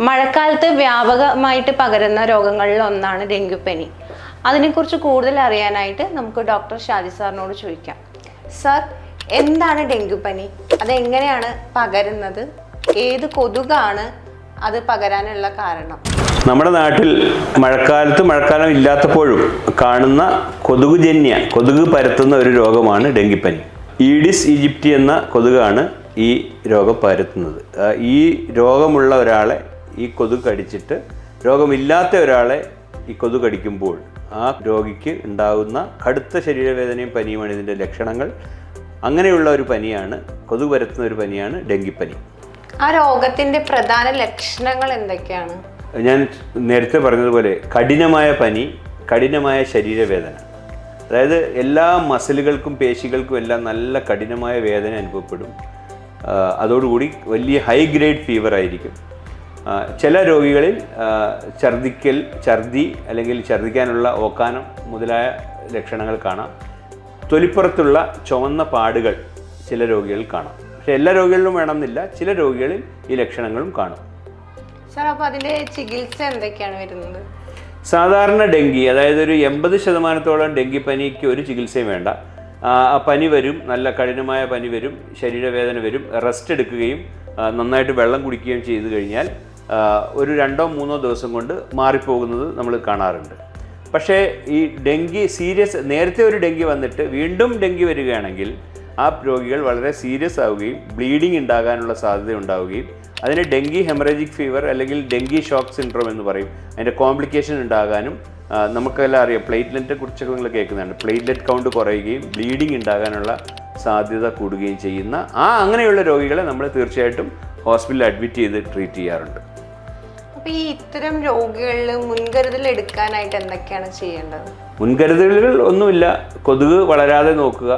മഴക്കാലത്ത് വ്യാപകമായിട്ട് പകരുന്ന രോഗങ്ങളിൽ ഒന്നാണ് ഡെങ്കിപ്പനി അതിനെക്കുറിച്ച് കൂടുതൽ അറിയാനായിട്ട് നമുക്ക് ഡോക്ടർ ഷാജി സാറിനോട് ചോദിക്കാം. സാർ എന്താണ് ഡെങ്കിപ്പനി അതെങ്ങനെയാണ് പകരുന്നത്? ഏത് കൊതുകാണ് അത് പകരാനുള്ള കാരണം? നമ്മുടെ നാട്ടിൽ മഴക്കാലത്ത് മഴക്കാലം ഇല്ലാത്തപ്പോഴും കാണുന്ന കൊതുകുജന്യ കൊതുക് പരത്തുന്ന ഒരു രോഗമാണ് ഡെങ്കിപ്പനി ഈഡിസ് ഈജിപ്റ്റി എന്ന കൊതുകാണ് ഈ രോഗം പരത്തുന്നത്. ഈ രോഗമുള്ള ഒരാളെ ഈ കൊതുക് കടിച്ചിട്ട് രോഗമില്ലാത്ത ഒരാളെ ഈ കൊതുക് കടിക്കുമ്പോൾ ആ രോഗിക്ക് ഉണ്ടാകുന്ന കടുത്ത ശരീരവേദനയും പനിയുമാണ് ഇതിന്റെ ലക്ഷണങ്ങൾ. അങ്ങനെയുള്ള ഒരു പനിയാണ് കൊതുക് പരത്തുന്ന ഒരു പനിയാണ് ഡെങ്കിപ്പനി. ആ രോഗത്തിന്റെ പ്രധാന ലക്ഷണങ്ങൾ എന്തൊക്കെയാണ്? ഞാൻ നേരത്തെ പറഞ്ഞതുപോലെ കഠിനമായ പനി കഠിനമായ ശരീരവേദന. അതായത് എല്ലാ മസിലുകൾക്കും പേശികൾക്കും എല്ലാം നല്ല കഠിനമായ വേദന അനുഭവപ്പെടും. അതോടുകൂടി വലിയ ഹൈ ഗ്രേഡ് ഫീവർ ആയിരിക്കും. ചില രോഗികളിൽ ഛർദിക്കൽ ഛർദി അല്ലെങ്കിൽ ഛർദിക്കാനുള്ള ഓക്കാനം മുതലായ ലക്ഷണങ്ങൾ കാണാം. തൊലിപ്പുറത്തുള്ള ചുവന്ന പാടുകൾ ചില രോഗികളിൽ കാണാം. പക്ഷേ എല്ലാ രോഗികളിലും വേണമെന്നില്ല ചില രോഗികളിൽ ഈ ലക്ഷണങ്ങളും കാണും. സാർ അപ്പോൾ അതിന്റെ ചികിത്സ എന്തൊക്കെയാണ് വരുന്നത്? സാധാരണ ഡെങ്കി അതായത് ഒരു എൺപത് ശതമാനത്തോളം ഡെങ്കിപ്പനിക്ക് ഒരു ചികിത്സയും വേണ്ട. പനി വരും നല്ല കഠിനമായ പനി വരും ശരീരവേദന വരും റെസ്റ്റ് എടുക്കുകയും നന്നായിട്ട് വെള്ളം കുടിക്കുകയും ചെയ്തു കഴിഞ്ഞാൽ ഒരു രണ്ടോ മൂന്നോ ദിവസം കൊണ്ട് മാറിപ്പോകുന്നത് നമ്മൾ കാണാറുണ്ട്. പക്ഷേ ഈ ഡെങ്കി സീരിയസ് നേരത്തെ ഒരു ഡെങ്കി വന്നിട്ട് വീണ്ടും ഡെങ്കി വരികയാണെങ്കിൽ ആ രോഗികൾ വളരെ സീരിയസ് ആവുകയും ബ്ലീഡിംഗ് ഉണ്ടാകാനുള്ള സാധ്യത ഉണ്ടാവുകയും അതിന് ഡെങ്കി ഹെമറേജിക് ഫീവർ അല്ലെങ്കിൽ ഡെങ്കി ഷോക്ക് സിൻഡ്രോം എന്ന് പറയും. അതിന്റെ കോംപ്ലിക്കേഷൻ ഉണ്ടാകാനും നമുക്കെല്ലാം അറിയാം പ്ലേറ്റ്ലെറ്റിനെ കുറിച്ചൊക്കെ നിങ്ങൾ കേൾക്കുന്നതാണ് പ്ലേറ്റ്ലെറ്റ് കൗണ്ട് കുറയുകയും ബ്ലീഡിംഗ് ഉണ്ടാകാനുള്ള സാധ്യത കൂടുകയും ചെയ്യുന്ന ആ അങ്ങനെയുള്ള രോഗികളെ നമ്മൾ തീർച്ചയായിട്ടും ഹോസ്പിറ്റലിൽ അഡ്മിറ്റ് ചെയ്ത് ട്രീറ്റ് ചെയ്യാറുണ്ട്. അപ്പൊ ഇത്തരം രോഗികളിൽ മുൻകരുതൽ എടുക്കാനായിട്ട് എന്തൊക്കെയാണ് ചെയ്യേണ്ടത്? മുൻകരുതലുകൾ ഒന്നുമില്ല. കൊതുക് വളരാതെ നോക്കുക.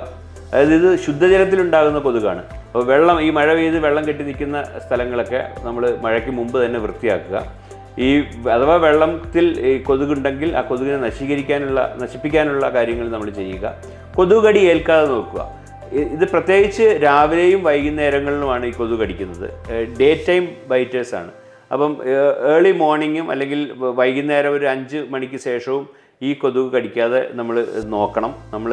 അതായത് ഇത് ശുദ്ധജലത്തിലുണ്ടാകുന്ന കൊതുകാണ്. അപ്പോൾ വെള്ളം ഈ മഴ പെയ്ത് വെള്ളം കെട്ടി നിൽക്കുന്ന സ്ഥലങ്ങളൊക്കെ നമ്മൾ മഴയ്ക്ക് മുമ്പ് തന്നെ വൃത്തിയാക്കുക. ഈ അഥവാ വെള്ളത്തിൽ ഈ കൊതുകുണ്ടെങ്കിൽ ആ കൊതുകിനെ നശീകരിക്കാനുള്ള നശിപ്പിക്കാനുള്ള കാര്യങ്ങൾ നമ്മൾ ചെയ്യുക. കൊതുക് കടി ഏൽക്കാതെ നോക്കുക. ഇത് പ്രത്യേകിച്ച് രാവിലെയും വൈകുന്നേരങ്ങളിലുമാണ് ഈ കൊതുക് കടിക്കുന്നത് ഡേ ടൈം ബൈറ്റേഴ്സാണ്. അപ്പം ഏർലി മോർണിംഗും അല്ലെങ്കിൽ വൈകുന്നേരം ഒരു അഞ്ച് മണിക്ക് ശേഷവും ഈ കൊതുക് കടിക്കാതെ നമ്മൾ നോക്കണം. നമ്മൾ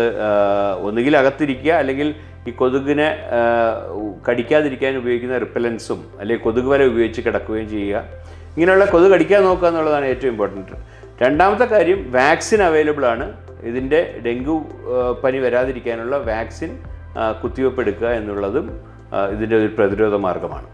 ഒന്നുകിൽ അകത്തിരിക്കുക അല്ലെങ്കിൽ ഈ കൊതുകിനെ കടിക്കാതിരിക്കാൻ ഉപയോഗിക്കുന്ന റിപ്പലൻസും അല്ലെങ്കിൽ കൊതുക് വല ഉപയോഗിച്ച് കിടക്കുകയും ചെയ്യുക. ഇങ്ങനെയുള്ള കൊതുക് കടിക്കാൻ നോക്കുക എന്നുള്ളതാണ് ഏറ്റവും ഇമ്പോർട്ടന്റ് രണ്ടാമത്തെ കാര്യം വാക്സിൻ അവൈലബിൾ ആണ്. ഇതിന്റെ ഡെങ്കു പനി വരാതിരിക്കാനുള്ള വാക്സിൻ കുത്തിവെപ്പ് എടുക്കുക എന്നുള്ളതും ഇതിന്റെ ഒരു പ്രതിരോധ മാർഗമാണ്.